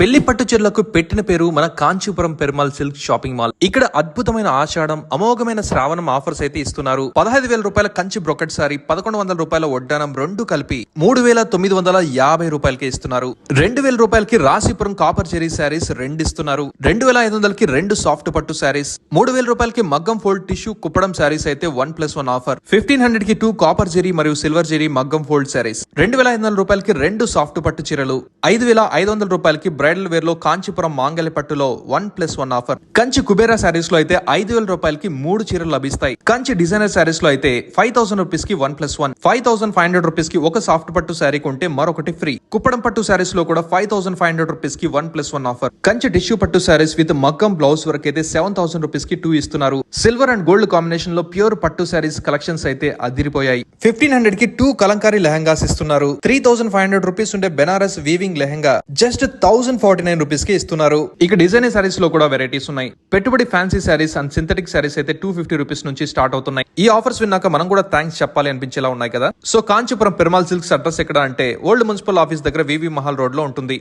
పెళ్ళి పట్టు చీరలకు పెట్టిన పేరు మన Kanchipuram Perumal silk shopping mall. ఇక్కడ అద్భుతమైన ఆషాఢం అమోఘమైన శ్రావణం ఆఫర్స్ అయితే ఇస్తున్నారు. పదహైదు వేల రూపాయల కంచి బ్రొకెట్ సారీ పదకొండు వందల రూపాయల వడ్డానం రెండు కలిపి మూడు వేల తొమ్మిది వందల యాభై రూపాయలకి ఇస్తున్నారు. రెండు వేల రూపాయలకి రాశిపురం కాపర్ చెరీ శారీస్ రెండు ఇస్తున్నారు. రెండు వేల ఐదు వందలకి రెండు సాఫ్ట్ పట్టు శారీస్ మూడు వేల రూపాయలకి మగ్గం ఫోల్డ్ టిష్యూ కుప్పడం శారీస్ అయితే one plus one offer. Fifteen హండ్రెడ్కి టూ కాపర్ జెరీ మరియు సిల్వర్ జెరీ మగ్గం ఫోల్డ్ శారీస్ రెండు వేల ఐదు వందల రూపాయలకి రెండు సాఫ్ట్ పట్టు చీరలు ఐదు వేల ఐదు వందల రూపాయలకి బ్రైడల్ వేర్లో కాంచీపురం మాంగల్య పట్టులో one plus one offer Kanchi Kubera శారీస్లో అయితే ఐదు వేల రూపాయలకి మూడు చీరలు లభిస్తాయి. కంచి డిజైనర్ శారీస్లో అయితే ఫైవ్ థౌసండ్ రూపీస్కి one plus one five thousand five hundred రూపీస్కి ఒక సాఫ్ట్ పట్టు శారీ కొంటే మరొకటి ఫ్రీ కుప్పడం పట్టు శారీస్లో కూడా ఫైవ్ థౌసండ్ ఫైవ్ హండ్రెడ్ రూపీస్కి one plus one offer Kanchi tissue పట్టు శారీస్ విత్ మగ్గం బ్లౌజ్ వరకు అయితే సెవెన్ థౌసండ్ రూపీస్కి టూ ఇస్తున్నారు. సిల్వర్ అండ్ గోల్డ్ కాంబినేషన్లో ప్యూర్ పట్టు శారీస్ కలెక్షన్స్ అయితే అదిరిపోయాయి. ఫిఫ్టీన్ హండ్రెడ్కి టూ కలంకారీ లెహంగాస్ ఇస్తున్నారు. Three thousand five hundred rupees ఉండే Banaras weaving lehenga. Just thousand forty nine రూపీస్కి ఇస్తున్నారు. ఇక డిజైనర్ సారీస్లో కూడా వెరైటీస్ ఉన్నాయి. పెట్టుబడి fancy saris and synthetic saris అయితే టూ ఫిఫ్టీ రూపీస్ నుంచి స్టార్ట్ అవుతున్నాయి. ఈ ఆఫర్స్ విన్నాక మనం కూడా థ్యాంక్స్ చెప్పాలి అనిపించేలా ఉన్నాయి కదా. So Kanchipuram Perumal silks address ఎక్కడ అంటే ఓల్డ్ మున్సిపల్ ఆఫీస్ దగ్గర వివి మహల్ రోడ్లో ఉంటుంది.